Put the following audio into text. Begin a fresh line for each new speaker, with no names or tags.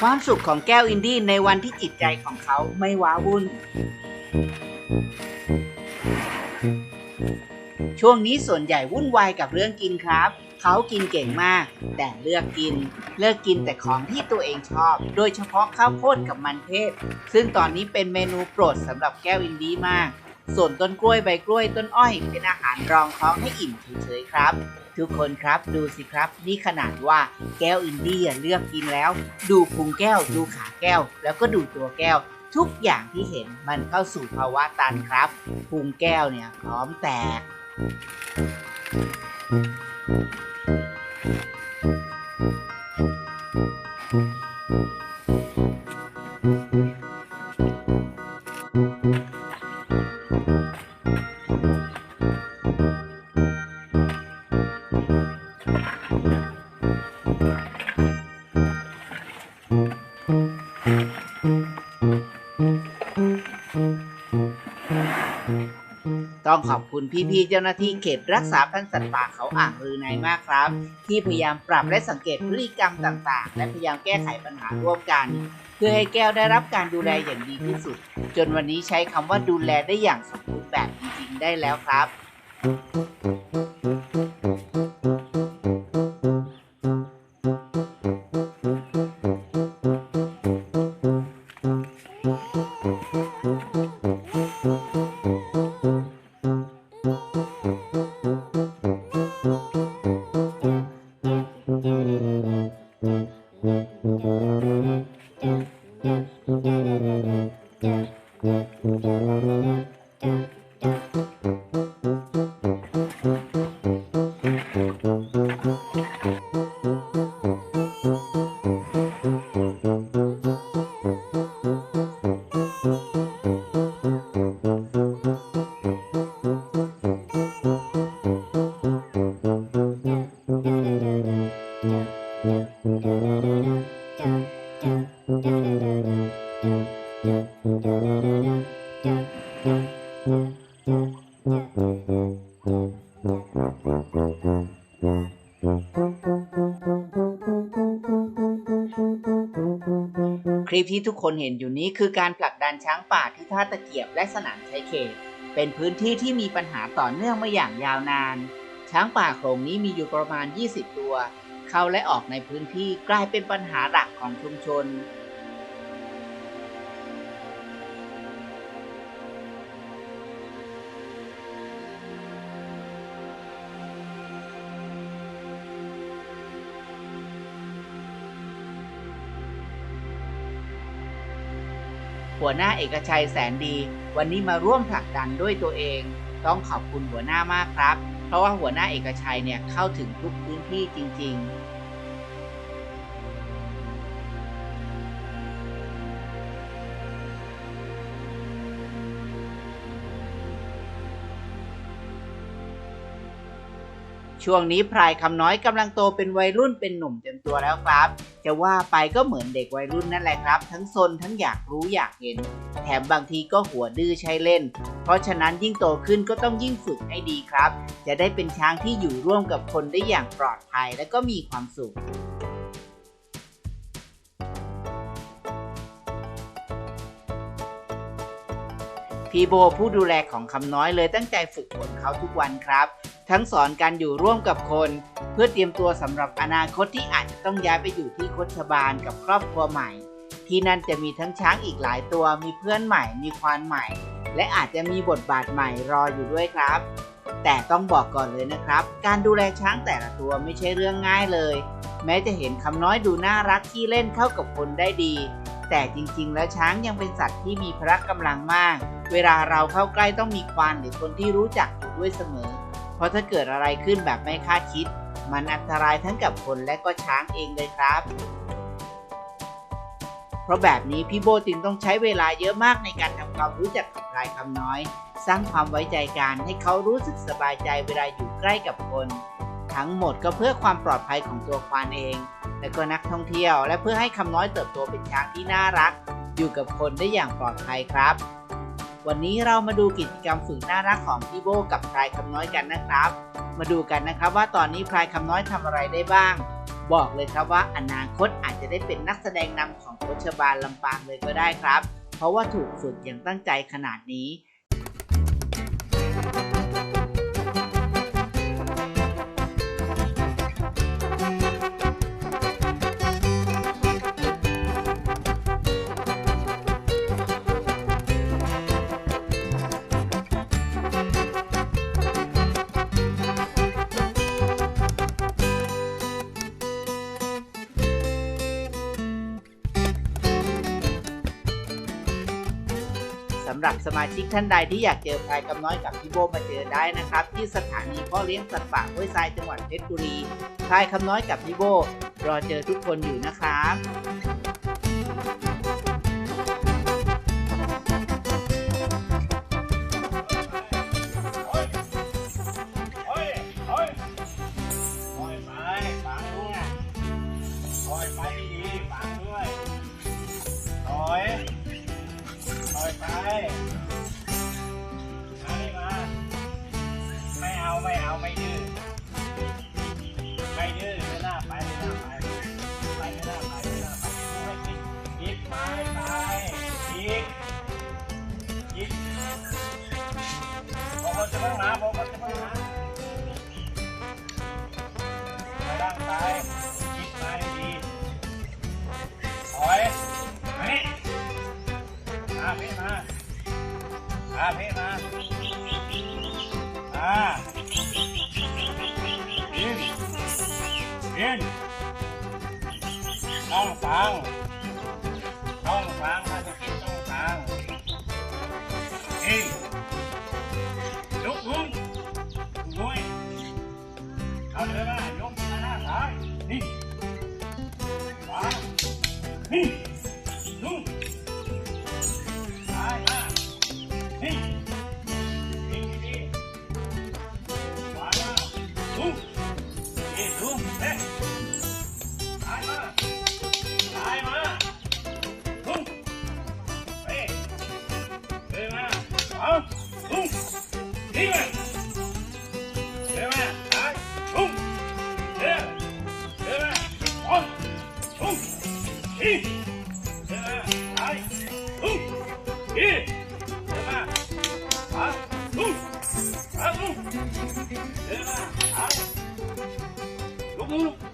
ความสุขของแก้วอินดี้ในวันที่จิตใจของเขาไม่ว้าวุ่น ช่วงนี้ส่วนใหญ่วุ่นวายกับเรื่องกินครับ เขากินเก่งมาก แต่เลือกกิน เลือกกินแต่ของที่ตัวเองชอบ โดยเฉพาะข้าวโพดกับมันเทศ ซึ่งตอนนี้เป็นเมนูโปรดสำหรับแก้วอินดี้มาก ส่วนต้นกล้วยใบกล้วยต้นอ้อย เป็นอาหารรองท้องให้อิ่มเฉยๆครับ ทุกคนครับดูสิครับ นี่ขนาดว่าแก้วอินดี้เลือกกินแล้ว ดูพุงแก้ว ดูขาแก้ว แล้วก็ดูตัวแก้ว ทุกอย่างที่เห็นมันเข้าสู่ภาวะตันครับพุงแก้วเนี่ยพร้อมแตก ต้องขอบคุณพี่ๆเจ้าหน้าที่เขตรักษาพันธุ์สัตว์ป่าเขาอ่างรือในมากครับ ที่พยายามปรับและสังเกตพฤติกรรมต่างๆ และพยายามแก้ไขปัญหาร่วมกัน เพื่อให้แก้วได้รับการดูแลอย่างดีที่สุด จนวันนี้ใช้คำว่าดูแลได้อย่างสมบูรณ์แบบจริงๆได้แล้วครับ คลิปที่ทุกคนเห็นอยู่นี้คือการผลักดันช้างป่าที่ท่าตะเกียบและสนามชัยเขต เป็นพื้นที่ที่มีปัญหาต่อเนื่องมาอย่างยาวนาน ช้างป่าโขลงนี้มีอยู่ประมาณ 20 ตัว เข้าและออกในพื้นที่กลายเป็นปัญหาหลักของชุมชน หัวหน้าเอกชัยแสนดี วันนี้มาร่วมผลักดันด้วยตัวเอง ต้องขอบคุณหัวหน้ามากครับ เพราะว่าหัวหน้าเอกชัยเนี่ยเข้าถึงทุกพื้นที่จริง ๆ ช่วงนี้พรายคำน้อยกำลังโตเป็นวัยรุ่นเป็นหนุ่มเต็มตัวแล้วครับ จะว่าไปก็เหมือนเด็กวัยรุ่นนั่นแหละครับ ทั้งซนทั้งอยากรู้อยากเห็น แถมบางทีก็หัวดื้อใช้เล่น เพราะฉะนั้นยิ่งโตขึ้นก็ต้องยิ่งฝึกให้ดีครับ จะได้เป็นช้างที่อยู่ร่วมกับคนได้อย่างปลอดภัยและก็มีความสุข พี่โบผู้ดูแลของคำน้อยเลยตั้งใจฝึกฝนเขาทุกวันครับ ทั้งสอนการอยู่ร่วมกับคน เพื่อเตรียมตัวสำหรับอนาคตที่อาจจะต้องย้ายไปอยู่ที่โคชบาลกับครอบครัวใหม่ ที่นั่นจะมีทั้งช้างอีกหลายตัว มีเพื่อนใหม่ มีควานใหม่ และอาจจะมีบทบาทใหม่รออยู่ด้วยครับ แต่ต้องบอกก่อนเลยนะครับ การดูแลช้างแต่ละตัวไม่ใช่เรื่องง่ายเลย แม้จะเห็นคำน้อยดูน่ารักที่เล่นเข้ากับคนได้ดี แต่จริงๆ แล้วช้างยังเป็นสัตว์ที่มีพละกำลังมาก เวลาเราเข้าใกล้ต้องมีควานหรือคนที่รู้จักอยู่ด้วยเสมอ เพราะถ้าเกิดอะไรขึ้นแบบไม่คาดคิด มันอันตรายทั้งกับคนและก็ช้างเองเลยครับ เพราะแบบนี้พี่โบจึงต้องใช้เวลาเยอะมากในการทำความรู้จักกับพลายคำน้อย สร้างความไว้ใจกันให้เขารู้สึกสบายใจเวลาอยู่ใกล้กับคน ทั้งหมดก็เพื่อความปลอดภัยของตัวควานเอง และก็นักท่องเที่ยว และเพื่อให้คำน้อยเติบโตเป็นช้างที่น่ารัก อยู่กับคนได้อย่างปลอดภัยครับ วันนี้เรามาดูกิจกรรมฝึกน่ารักของพี่โบกับพลายคำน้อยกันนะครับ มาดูกันนะครับว่าตอนนี้พลายคำน้อยทำอะไรได้บ้าง บอกเลยครับว่าอนาคตอาจจะได้เป็นนักแสดงนำของโคชบาลลำปางเลยก็ได้ครับ เพราะว่าถูกฝึกอย่างตั้งใจขนาดนี้ สำหรับสมาชิกท่านใดที่อยากเจอพลายกำน้อยกับพี่โบมาเจอได้นะครับ ที่สถานีพ่อเลี้ยงสัตว์ป่าห้วยทรายจังหวัดเพชรบุรีพลายคำน้อยกับพี่โบรอเจอทุกคนอยู่นะครับ
เอาไม่เอาไม่ดื้อไม่ดื้อเดินหน้าไปเดินหน้าไปไปเดินหน้าไปเดินหน้าไปไม่กินยิบไปไปยิบยิบพอกเราจะต้องหาบอกเราจะ ยืนต้องฟังต้องฟังถ้าจะกินต้องฟังเฮ้ยลุกลุงลุยเอาเลยว่ายกมาหน้าซ้ายนี่ขวานี่ Mm.